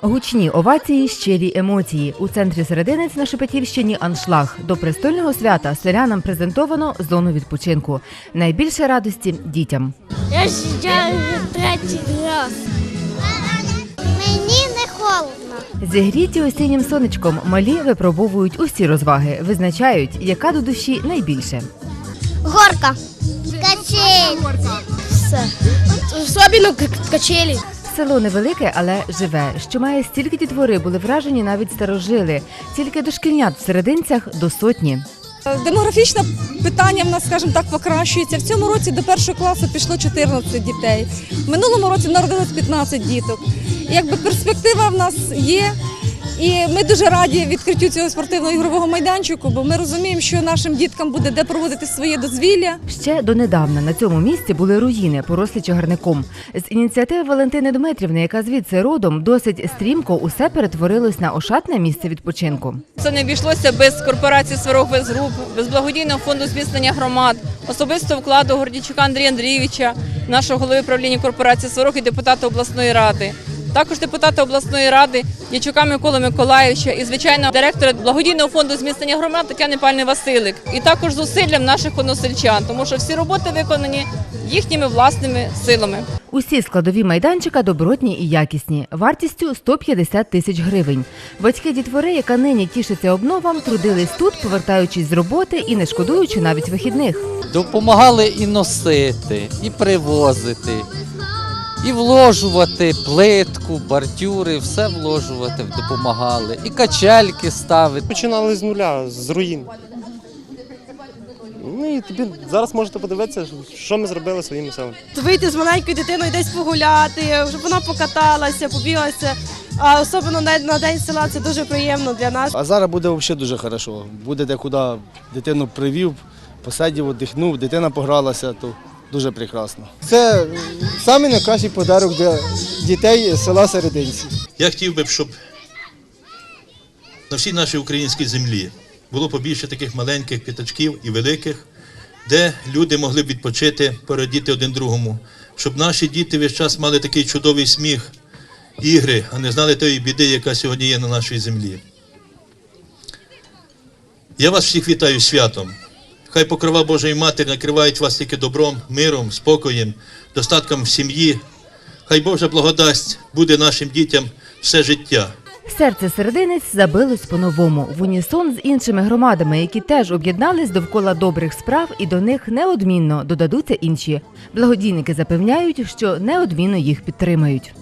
Гучні овації, щирі емоції. У центрі серединець на Шепетівщині аншлаг. До престольного свята селянам презентовано зону відпочинку. Найбільше радості дітям. Я сіджаю третій раз. Мені не холодно. Зігріті осіннім сонечком малі випробовують усі розваги, визначають, яка до душі найбільше. Горка. Качель. Все. Особливо качелі. Село невелике, але живе. Що має стільки дітвори, були вражені навіть старожили. Тільки дошкільнят в серединцях до сотні. Демографічне питання в нас, скажімо так, покращується. В цьому році до першого класу пішло 14 дітей. В минулому році народилось 15 діток. Якби перспектива в нас є. І ми дуже раді відкриттю цього спортивного ігрового майданчику, бо ми розуміємо, що нашим діткам буде де проводити своє дозвілля. Ще донедавна на цьому місці були руїни, порослі чагарником. З ініціативи Валентини Дмитрівни, яка звідси родом, досить стрімко усе перетворилось на ошатне місце відпочинку. Це не обійшлося без корпорації Сварог груп, без благодійного фонду зміцнення громад, особистого вкладу Гордійчука Андрія Андрійовича, нашого голови правління корпорації Сварог і депутата обласної ради. Також депутата обласної ради Дячука Миколи Миколаївича і, звичайно, директора благодійного фонду зміцнення громад Тетяни Пальни Василик. І також зусиллям наших односельчан, тому що всі роботи виконані їхніми власними силами. Усі складові майданчика добротні і якісні, вартістю 150 тисяч гривень. Батьки дітвори, яка нині тішиться обновам, трудились тут, повертаючись з роботи і не шкодуючи навіть вихідних. Допомагали і носити, і привозити, і вложувати плитку, бордюри, все вложувати допомагали. І качельки ставити. Починали з нуля, з руїн. Ну і тобі зараз можете подивитися, що ми зробили своїми силами. вийти з маленькою дитиною десь погуляти, щоб вона покаталася, побігалася. А особливо на, на день села це дуже приємно для нас. А зараз буде взагалі дуже хорошо. Буде де куди дитину привів, посадів, віддихнув, дитина погралася, то дуже прекрасно. Це найкращий подарок для дітей села Серединці. Я хотів би, щоб на всій нашій українській землі було побільше таких маленьких п'ятачків і великих, де люди могли б відпочити, порадіти один другому, щоб наші діти весь час мали такий чудовий сміх, ігри, а не знали тої біди, яка сьогодні є на нашій землі. Я вас всіх вітаю святом. Хай покрова Божої Матері накривають вас тільки добром, миром, спокоєм, достатком в сім'ї. Хай Божа благодасть буде нашим дітям все життя. Серце серединець забилось по-новому в унісон з іншими громадами, які теж об'єднались довкола добрих справ, і до них неодмінно додадуться інші. Благодійники запевняють, що неодмінно їх підтримають.